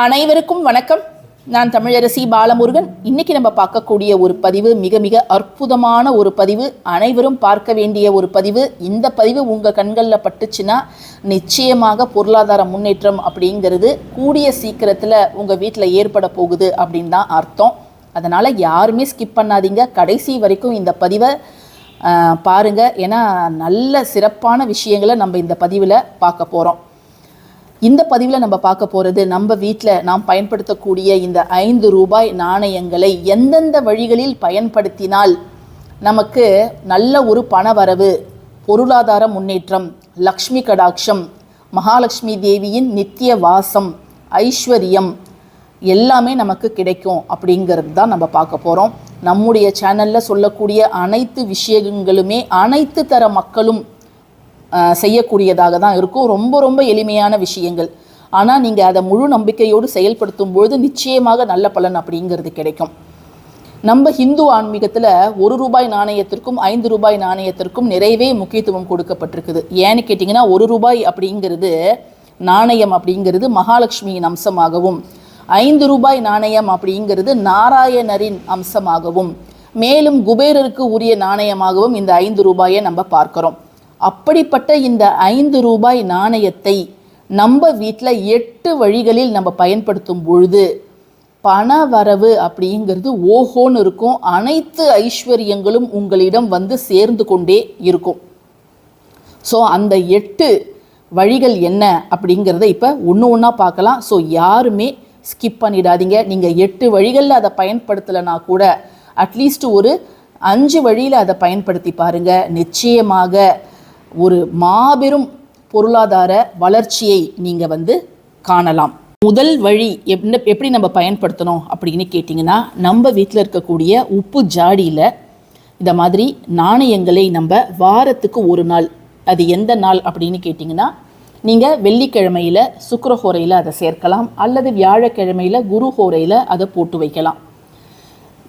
அனைவருக்கும் வணக்கம். நான் தமிழரசி பாலமுருகன். இன்னைக்கு நம்ம பார்க்கக்கூடிய ஒரு பதிவு மிக மிக அற்புதமான ஒரு பதிவு. அனைவரும் பார்க்க வேண்டிய ஒரு பதிவு. இந்த பதிவு உங்கள் கண்களில் பட்டுச்சுன்னா நிச்சயமாக பொருளாதார முன்னேற்றம் அப்படிங்கிறது கூடிய சீக்கிரத்தில் உங்கள் வீட்டில் ஏற்பட போகுது அப்படின்னு தான் அர்த்தம். அதனால் யாருமே ஸ்கிப் பண்ணாதீங்க. கடைசி வரைக்கும் இந்த பதிவை பாருங்கள் பாருங்க. ஏன்னா நல்ல சிறப்பான விஷயங்களை நம்ம இந்த பதிவில் பார்க்க போகிறோம் இந்த பதிவில் நம்ம பார்க்க போகிறது நம்ம வீட்டில் நாம் பயன்படுத்தக்கூடிய இந்த ஐந்து ரூபாய் நாணயங்களை எந்தெந்த வழிகளில் பயன்படுத்தினால் நமக்கு நல்ல ஒரு பணவரவு பொருளாதார முன்னேற்றம் லக்ஷ்மி கடாட்சம் மகாலட்சுமி தேவியின் நித்திய வாசம் ஐஸ்வர்யம் எல்லாமே நமக்கு கிடைக்கும் அப்படிங்கிறது தான் நம்ம பார்க்க போகிறோம் நம்முடைய சேனலில் சொல்லக்கூடிய அனைத்து விஷயங்களுமே அனைத்து தர மக்களும் செய்யக்கூடியதாக தான் இருக்கும். ரொம்ப ரொம்ப எளிமையான விஷயங்கள். ஆனால் நீங்கள் அதை முழு நம்பிக்கையோடு செயல்படுத்தும் பொழுது நிச்சயமாக நல்ல பலன் அப்படிங்கிறது கிடைக்கும். நம்ம ஹிந்து ஆன்மீகத்தில் ஒரு ரூபாய் நாணயத்திற்கும் ஐந்து ரூபாய் நாணயத்திற்கும் நிறையவே முக்கியத்துவம் கொடுக்கப்பட்டிருக்குது. ஏன்னு கேட்டிங்கன்னா ஒரு ரூபாய் அப்படிங்கிறது நாணயம் அப்படிங்கிறது மகாலட்சுமியின் அம்சமாகவும் ஐந்து ரூபாய் நாணயம் அப்படிங்கிறது நாராயணரின் அம்சமாகவும் மேலும் குபேரருக்கு உரிய நாணயமாகவும் இந்த ஐந்து ரூபாயை நம்ம பார்க்குறோம். அப்படிப்பட்ட இந்த ஐந்து ரூபாய் நாணயத்தை நம்ம வீட்டில் எட்டு வழிகளில் நம்ம பயன்படுத்தும் பொழுது பண வரவு அப்படிங்கிறது ஓஹோன்னு இருக்கும். அனைத்து ஐஸ்வர்யங்களும் உங்களிடம் வந்து சேர்ந்து கொண்டே இருக்கும். ஸோ அந்த எட்டு வழிகள் என்ன அப்படிங்கிறத இப்போ ஒன்று ஒன்றா பார்க்கலாம். ஸோ யாருமே ஸ்கிப் பண்ணிடாதீங்க. நீங்கள் எட்டு வழிகளில் அதை பயன்படுத்தலைனா கூட அட்லீஸ்ட் ஒரு அஞ்சு வழியில் அதை பயன்படுத்தி பாருங்கள் நிச்சயமாக மாபெரும் பொருளாதார வளர்ச்சியை நீங்கள் வந்து காணலாம். முதல் வழி என்ன எப்படி நம்ம பயன்படுத்தணும் அப்படின்னு கேட்டிங்கன்னா நம்ம வீட்டில் இருக்கக்கூடிய உப்பு ஜாடியில் இந்த மாதிரி நாணயங்களை நம்ம வாரத்துக்கு ஒரு நாள் அது எந்த நாள் அப்படின்னு கேட்டிங்கன்னா நீங்கள் வெள்ளிக்கிழமையில் சுக்கரஹோரையில் அதை சேர்க்கலாம் அல்லது வியாழக்கிழமையில் குருஹோரையில் அதை போட்டு வைக்கலாம்.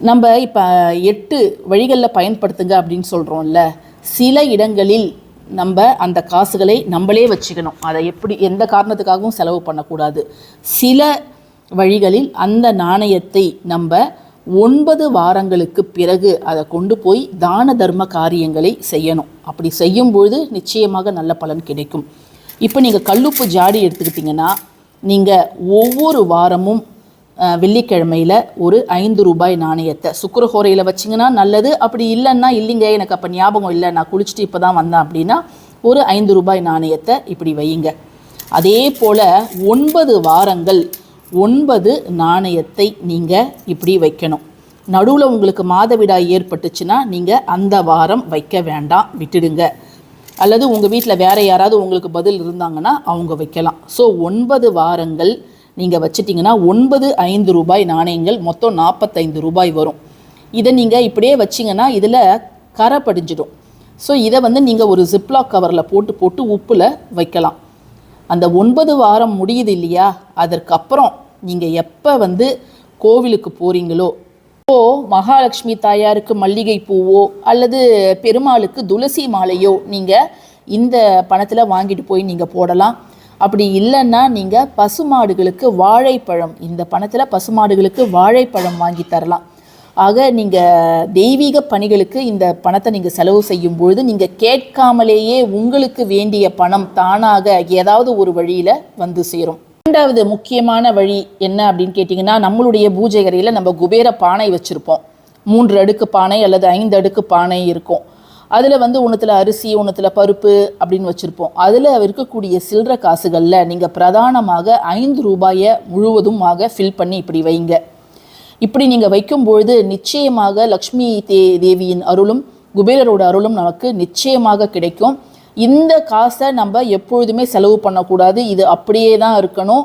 நம்ம இப்போ எட்டு வழிகளில் பயன்படுத்துங்க அப்படின்னு சொல்கிறோம்ல சில இடங்களில் நம்ம அந்த காசுகளை நம்மளே வச்சுக்கணும். அதை எப்படி எந்த காரணத்துக்காகவும் செலவு பண்ணக்கூடாது. சில வழிகளில் அந்த நாணயத்தை நம்ம ஒன்பது வாரங்களுக்கு பிறகு அதை கொண்டு போய் தான தர்ம காரியங்களை செய்யணும். அப்படி செய்யும் பொழுது நிச்சயமாக நல்ல பலன் கிடைக்கும். இப்போ நீங்கள் கல்லுப்பு ஜாடி எடுத்துக்கிட்டிங்கன்னா நீங்கள் ஒவ்வொரு வாரமும் வெள்ளிக்கிழமையில் ஒரு ஐந்து ரூபாய் நாணயத்தை. சுக்கரஹோரையில் வச்சிங்கன்னா நல்லது. அப்படி இல்லைன்னா இல்லைங்க எனக்கு அப்போ ஞாபகம் இல்லை. நான் குளிச்சுட்டு இப்போ தான் வந்தேன் அப்படின்னா ஒரு ஐந்து ரூபாய் நாணயத்தை இப்படி வையுங்க. அதே போல் ஒன்பது வாரங்கள் ஒன்பது நாணயத்தை நீங்கள் இப்படி வைக்கணும். நடுவில் உங்களுக்கு மாதவிடாய் ஏற்பட்டுச்சுன்னா நீங்கள் அந்த வாரம் வைக்க வேண்டாம். விட்டுடுங்க. அல்லது உங்கள் வீட்டில் வேறு யாராவது உங்களுக்கு பதில் இருந்தாங்கன்னா அவங்க வைக்கலாம். ஸோ ஒன்பது வாரங்கள் நீங்கள் வச்சிட்டிங்கன்னா ஒன்பது ஐந்து ரூபாய் நாணயங்கள் மொத்தம் நாற்பத்தைந்து ரூபாய் வரும். இதை நீங்கள் இப்படியே வச்சிங்கன்னா இதில் கரை படிஞ்சிடும். ஸோ இதை வந்து நீங்கள் ஒரு ஜிப்லாக் கவரில் போட்டு போட்டு உப்பில் வைக்கலாம். அந்த ஒன்பது வாரம் முடியுது இல்லையா? அதற்கப்புறம் நீங்கள் எப்போ வந்து கோவிலுக்கு போகிறீங்களோ இப்போ மகாலட்சுமி தாயாருக்கு மல்லிகை பூவோ அல்லது பெருமாளுக்கு துளசி மாலையோ நீங்கள் இந்த பணத்தில் வாங்கிட்டு போய் நீங்கள் போடலாம். அப்படி இல்லைன்னா நீங்கள் பசுமாடுகளுக்கு வாழைப்பழம் இந்த பணத்தில் பசுமாடுகளுக்கு வாழைப்பழம் வாங்கி தரலாம். ஆக நீங்கள் தெய்வீக பணிகளுக்கு இந்த பணத்தை நீங்கள் செலவு செய்யும் பொழுது நீங்கள் கேட்காமலேயே உங்களுக்கு வேண்டிய பணம் தானாக ஏதாவது ஒரு வழியில் வந்து சேரும். இரண்டாவது முக்கியமான வழி என்ன அப்படின்னு கேட்டிங்கன்னா நம்மளுடைய பூஜை அறையில் நம்ம குபேர பானை வச்சுருப்போம். மூன்று அடுக்கு பானை அல்லது ஐந்து அடுக்கு பானை இருக்கும். அதில் வந்து ஒன்றுத்தில் அரிசி ஒன்றுத்தில் பருப்பு அப்படின்னு வச்சுருப்போம். அதில் இருக்கக்கூடிய சில்லற காசுகளில் நீங்கள் பிரதானமாக ஐந்து ரூபாயை முழுவதுமாக ஃபில் பண்ணி இப்படி வைங்க. இப்படி நீங்கள் வைக்கும்பொழுது நிச்சயமாக லக்ஷ்மி தே தேவியின் அருளும் குபேரரோட அருளும் நமக்கு நிச்சயமாக கிடைக்கும். இந்த காசை நம்ம எப்பொழுதுமே செலவு பண்ணக்கூடாது. இது அப்படியே தான் இருக்கணும்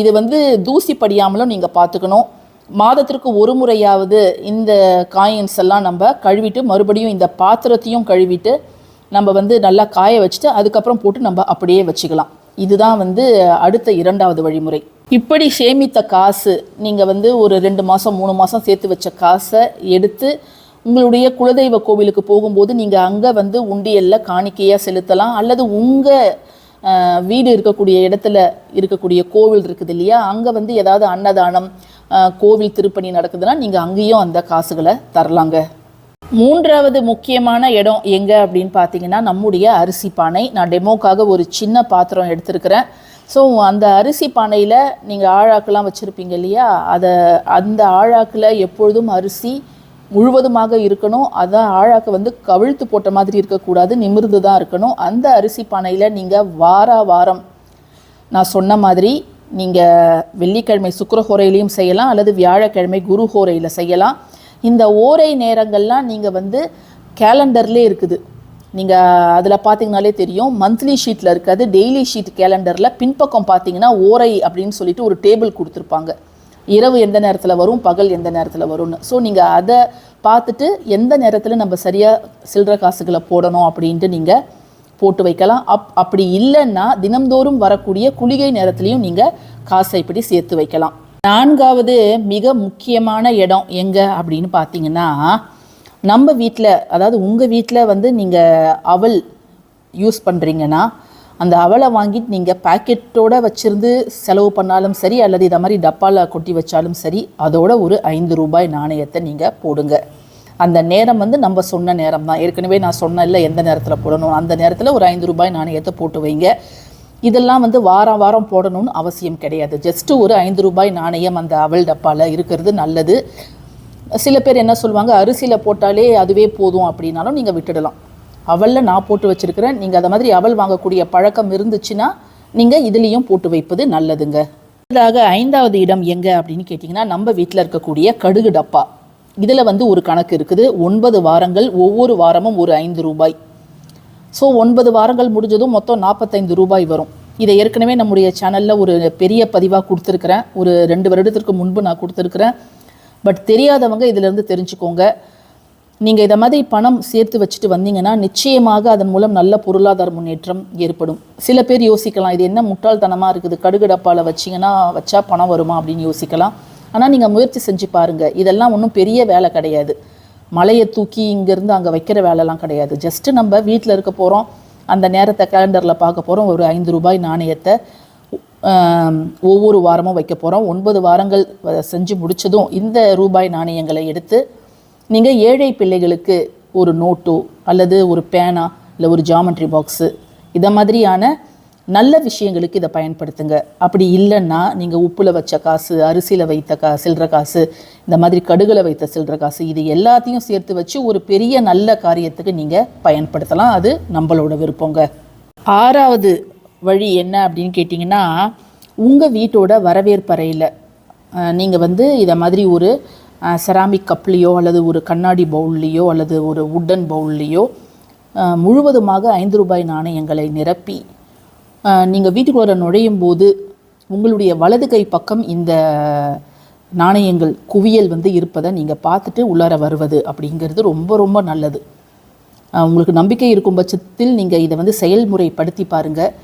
இது வந்து தூசி படியாமலும் நீங்கள் பார்த்துக்கணும். மாதத்திற்கு ஒரு முறையாவது இந்த காயின்ஸ் எல்லாம் நம்ம கழுவிட்டு மறுபடியும் இந்த பாத்திரத்தையும் கழுவிட்டு நம்ம வந்து நல்லா காய வச்சுட்டு அதுக்கப்புறம் போட்டு நம்ம அப்படியே வச்சுக்கலாம். இதுதான் வந்து அடுத்த இரண்டாவது வழிமுறை. இப்படி சேமித்த காசு நீங்கள் வந்து ஒரு ரெண்டு மாதம் மூணு மாதம் சேர்த்து வச்ச காசை எடுத்து உங்களுடைய குலதெய்வ கோவிலுக்கு போகும்போது நீங்கள் அங்கே வந்து உண்டியலில் காணிக்கையாக செலுத்தலாம். அல்லது உங்கள் வீடு இருக்கக்கூடிய இடத்துல இருக்கக்கூடிய கோவில் இருக்குது இல்லையா? அங்கே வந்து ஏதாவது அன்னதானம் கோவில் திருப்பணி நடக்குதுன்னா நீங்கள் அங்கேயும் அந்த காசுகளை தரலாங்க. மூன்றாவது முக்கியமான இடம் எங்கே அப்படின்னு பார்த்தீங்கன்னா நம்முடைய அரிசி பானை. நான் டெமோக்காக ஒரு சின்ன பாத்திரம் எடுத்திருக்கிறேன். ஸோ அந்த அரிசி பானையில் நீங்கள் ஆழாக்கெலாம் வச்சுருப்பீங்க இல்லையா? அதை அந்த ஆழாக்கில் எப்பொழுதும் அரிசி முழுவதுமாக இருக்கணும். அதான் ஆழாக்கு வந்து கவிழ்த்து போட்ட மாதிரி இருக்கக்கூடாது நிமிர்ந்து தான் இருக்கணும். அந்த அரிசி பானையில் நீங்கள் வார வாரம் நான் சொன்ன மாதிரி நீங்கள் வெள்ளிக்கிழமை சுக்கிரஹோரையிலையும் செய்யலாம் அல்லது வியாழக்கிழமை குருஹோரையில் செய்யலாம். இந்த ஓரை நேரங்கள்லாம் நீங்கள் வந்து கேலண்டர்லேயே இருக்குது. நீங்கள் அதில் பார்த்தீங்கனாலே தெரியும். மந்த்லி ஷீட்டில் இருக்காது டெய்லி ஷீட் கேலண்டரில் பின்பக்கம் பார்த்தீங்கன்னா ஓரை அப்படின்னு சொல்லிட்டு ஒரு டேபிள் கொடுத்துருப்பாங்க. இரவு எந்த நேரத்தில் வரும் பகல் எந்த நேரத்தில் வரும்னு. ஸோ நீங்கள் அதை பார்த்துட்டு எந்த நேரத்தில் நம்ம சரியாக சில்லற காசுகளை போடணும் அப்படின்ட்டு நீங்கள் போட்டு வைக்கலாம். அப் அப்படி இல்லைன்னா தினம்தோறும் வரக்கூடிய குளிகை நேரத்துலையும் நீங்கள் காசை இப்படி சேர்த்து வைக்கலாம். நான்காவது மிக முக்கியமான இடம் எங்கே அப்படின்னு பார்த்தீங்கன்னா நம்ம வீட்டில் அதாவது உங்கள் வீட்டில் வந்து நீங்கள் அவல் யூஸ் பண்ணுறீங்கன்னா அந்த அவலை வாங்கிட்டு நீங்கள் பாக்கெட்டோட வச்சுருந்து செலவு பண்ணாலும் சரி அல்லது இதை மாதிரி டப்பாவில் கொட்டி வச்சாலும் சரி அதோட ஒரு ஐந்து ரூபாய் நாணயத்தை நீங்கள் போடுங்க. அந்த நேரம் வந்து நம்ம சொன்ன நேரம் தான் ஏற்கனவே நான் சொன்னேன்ல எந்த நேரத்தில் போடணும்? அந்த நேரத்தில் ஒரு ஐந்து ரூபாய் நாணயத்தை போட்டு வைங்க. இதெல்லாம் வந்து வாரம் வாரம் போடணும்னு அவசியம் கிடையாது. ஜஸ்ட்டு ஒரு ஐந்து ரூபாய் நாணயம் அந்த அவல் டப்பாவில் இருக்கிறது நல்லது. சில பேர் என்ன சொல்லுவாங்க அரிசியில் போட்டாலே அதுவே போதும் அப்படின்னாலும் நீங்கள் விட்டுடலாம். அவலில் நான் போட்டு வச்சுருக்கிறேன். நீங்கள் அதை மாதிரி அவல் வாங்கக்கூடிய பழக்கம் இருந்துச்சுன்னா நீங்கள் இதுலேயும் போட்டு வைப்பது நல்லதுங்க. அடுத்ததாக ஐந்தாவது இடம் எங்கே அப்படின்னு கேட்டிங்கன்னா நம்ம வீட்டில் இருக்கக்கூடிய கடுகு டப்பா. இதில் வந்து ஒரு கணக்கு இருக்குது. ஒன்பது வாரங்கள் ஒவ்வொரு வாரமும் ஒரு ஐந்து ரூபாய். ஸோ ஒன்பது வாரங்கள் முடிஞ்சதும் மொத்தம் நாற்பத்தைந்து ரூபாய் வரும். இதை ஏற்கனவே நம்முடைய சேனலில் ஒரு பெரிய பதிவாக கொடுத்துருக்குறேன். ஒரு ரெண்டு வருடத்திற்கு முன்பு நான் கொடுத்துருக்குறேன். பட் தெரியாதவங்க இதிலேருந்து தெரிஞ்சுக்கோங்க. நீங்கள் இதை மாதிரி பணம் சேர்த்து வச்சுட்டு வந்தீங்கன்னா நிச்சயமாக அதன் மூலம் நல்ல பொருளாதார முன்னேற்றம் ஏற்படும். சில பேர் யோசிக்கலாம் இது என்ன முட்டாள்தனமாக இருக்குது? கடுகு டப்பாவில் வச்சிங்கன்னா வச்சா பணம் வருமா அப்படின்னு யோசிக்கலாம். ஆனால் நீங்கள் முயற்சி செஞ்சு பாருங்கள் இதெல்லாம் ஒன்றும் பெரிய வேலை கிடையாது. மலையை தூக்கி இங்கேருந்து அங்கே வைக்கிற வேலைலாம் கிடையாது. ஜஸ்ட்டு நம்ம வீட்டில் இருக்க போகிறோம் அந்த நேரத்தை கேலண்டரில் பார்க்க போகிறோம் ஒரு ஐந்து ரூபாய் நாணயத்தை ஒவ்வொரு வாரமும் வைக்க போகிறோம் ஒன்பது வாரங்கள் வ- செஞ்சு முடிச்சதும் இந்த ரூபாய் நாணயங்களை எடுத்து நீங்கள் ஏழை பிள்ளைகளுக்கு ஒரு நோட்டோ அல்லது ஒரு பேனா இல்லை ஒரு ஜாமெண்ட்ரி பாக்ஸு இதை மாதிரியான நல்ல விஷயங்களுக்கு இதை பயன்படுத்துங்க. அப்படி இல்லைன்னா நீங்கள் உப்பில் வச்ச காசு அரிசியில் வைத்த கா சில்லற காசு இந்த மாதிரி கடுகில் வைத்த சில்லற காசு இது எல்லாத்தையும் சேர்த்து வச்சு ஒரு பெரிய நல்ல காரியத்துக்கு நீங்கள் பயன்படுத்தலாம். அது நம்மளோட விருப்பங்க. ஆறாவது வழி என்ன அப்படின்னு கேட்டிங்கன்னா உங்கள் வீட்டோட வரவேற்பறையில் நீங்கள் வந்து இதை மாதிரி ஒரு செராமிக் கப்லேயோ அல்லது ஒரு கண்ணாடி பவுல்லையோ அல்லது ஒரு உட்டன் பவுல்லையோ முழுவதுமாக ஐந்து ரூபாய் நாணயங்களை நிரப்பி நீங்கள் வீட்டுக்குள்ளே நுழையும் போது உங்களுடைய வலது கை பக்கம் இந்த நாணயங்கள் குவியல் வந்து இருப்பதை நீங்கள் பார்த்துட்டு உள்ளார வருவது அப்படிங்கிறது ரொம்ப ரொம்ப நல்லது. உங்களுக்கு நம்பிக்கை இருக்கும் பட்சத்தில் நீங்கள் இதை வந்து செயல்முறைப்படுத்தி பாருங்கள்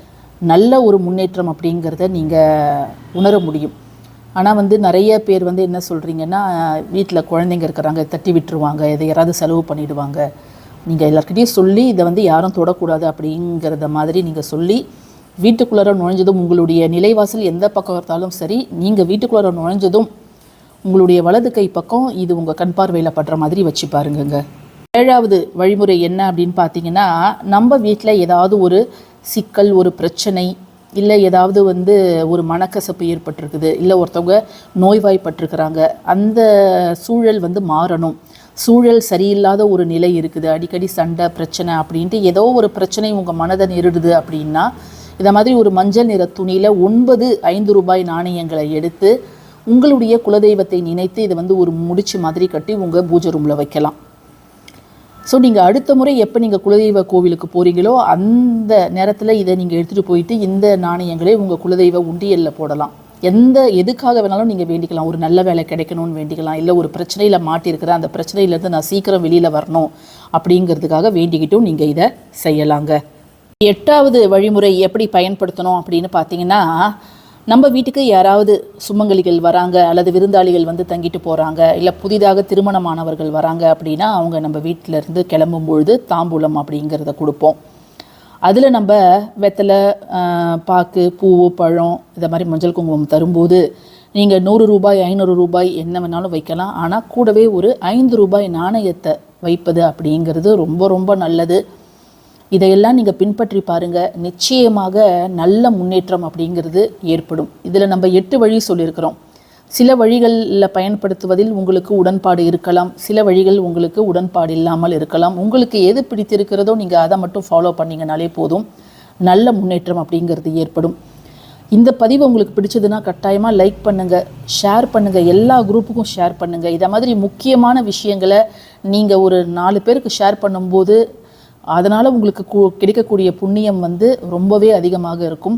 நல்ல ஒரு முன்னேற்றம் அப்படிங்கிறத நீங்கள் உணர முடியும். ஆனால் வந்து நிறைய பேர் வந்து என்ன சொல்கிறீங்கன்னா வீட்டில் குழந்தைங்க இருக்கிறாங்க தட்டி விட்டுருவாங்க இதை யாராவது செலவு பண்ணிவிடுவாங்க நீங்கள் எல்லாருக்கிட்டையும் சொல்லி இதை வந்து யாரும் தொடக்கூடாது அப்படிங்கிறத மாதிரி நீங்கள் சொல்லி வீட்டுக்குள்ளார நுழைஞ்சதும் உங்களுடைய நிலைவாசல் எந்த பக்கம் இருந்தாலும் சரி நீங்கள் வீட்டுக்குள்ளார நுழைஞ்சதும் உங்களுடைய வலது கை பக்கம் இது உங்கள் கண் பார்வையில் படுற மாதிரி வச்சு பாருங்கங்க. ஏழாவது வழிமுறை என்ன அப்படின்னு பார்த்தீங்கன்னா நம்ம வீட்டில் ஏதாவது ஒரு சிக்கல் ஒரு பிரச்சனை இல்லை ஏதாவது வந்து ஒரு மனக்கசப்பு ஏற்பட்டிருக்குது இல்லை ஒருத்தவங்க நோய்வாய்ப்பட்டிருக்கிறாங்க அந்த சூழல் வந்து மாறணும். சூழல் சரியில்லாத ஒரு நிலை இருக்குது அடிக்கடி சண்டை பிரச்சனை அப்படின்ட்டு ஏதோ ஒரு பிரச்சனை உங்கள் மனதை நெருடுது அப்படின்னா இதை மாதிரி ஒரு மஞ்சள் நிற துணியில் ஒன்பது ஐந்து ரூபாய் நாணயங்களை எடுத்து உங்களுடைய குலதெய்வத்தை நினைத்து இதை வந்து ஒரு முடிச்சு மாதிரி கட்டி உங்கள் பூஜை ரூமில் வைக்கலாம். ஸோ நீங்கள் அடுத்த முறை எப்போ நீங்கள் குலதெய்வ கோவிலுக்கு போகிறீங்களோ அந்த நேரத்தில் இதை நீங்கள் எடுத்துகிட்டு போயிட்டு இந்த நாணயங்களை உங்கள் குலதெய்வ உண்டியலில் போடலாம். எந்த எதுக்காக வேணாலும் நீங்கள் வேண்டிக்கலாம். ஒரு நல்ல வேலை கிடைக்கணும்னு வேண்டிக்கலாம். இல்லை ஒரு பிரச்சனையில் மாட்டியிருக்கிறேன் அந்த பிரச்சனையிலேருந்து நான் சீக்கிரம் வெளியில் வரணும் அப்படிங்கிறதுக்காக வேண்டிக்கிட்டும் நீங்கள் இதை செய்யலாங்க. எட்டாவது வழிமுறை எப்படி பயன்படுத்தணும் அப்படின்னு பார்த்தீங்கன்னா நம்ம வீட்டுக்கு யாராவது சுமங்கலிகள் வராங்க அல்லது விருந்தாளிகள் வந்து தங்கிட்டு போகிறாங்க இல்லை புதிதாக திருமணமானவர்கள் வராங்க அப்படின்னா அவங்க நம்ம வீட்டிலேருந்து கிளம்பும் பொழுது தாம்பூலம் அப்படிங்கிறத கொடுப்போம். அதில் நம்ம வெத்தலை பாக்கு பூவு பழம் இந்த மாதிரி மஞ்சள் குங்குமம் தரும்போது நீங்கள் நூறு ரூபாய் ஐநூறு ரூபாய் என்ன வேணாலும் வைக்கலாம். ஆனால் கூடவே ஒரு ஐந்து ரூபாய் நாணயத்தை வைப்பது அப்படிங்கிறது ரொம்ப ரொம்ப நல்லது. இதையெல்லாம் நீங்கள் பின்பற்றி பாருங்கள் நிச்சயமாக நல்ல முன்னேற்றம் அப்படிங்கிறது ஏற்படும். இதில் நம்ம எட்டு வழி சொல்லியிருக்கிறோம். சில வழிகளில் பயன்படுத்துவதில் உங்களுக்கு உடன்பாடு இருக்கலாம். சில வழிகள் உங்களுக்கு உடன்பாடு இல்லாமல் இருக்கலாம். உங்களுக்கு எது பிடித்திருக்கிறதோ நீங்கள் அதை மட்டும் ஃபாலோ பண்ணிங்கனாலே போதும். நல்ல முன்னேற்றம் அப்படிங்கிறது ஏற்படும். இந்த பதிவு உங்களுக்கு பிடிச்சதுன்னா கட்டாயமாக லைக் பண்ணுங்கள் ஷேர் பண்ணுங்கள் எல்லா குரூப்புக்கும் ஷேர் பண்ணுங்கள் இதை மாதிரி முக்கியமான விஷயங்களை நீங்கள் ஒரு நாலு பேருக்கு ஷேர் பண்ணும்போது அதனால் உங்களுக்கு கிடைக்கக்கூடிய புண்ணியம் வந்து ரொம்பவே அதிகமாக இருக்கும்.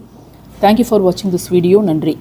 தேங்க்யூ ஃபார் வாட்சிங் திஸ் வீடியோ நன்றி.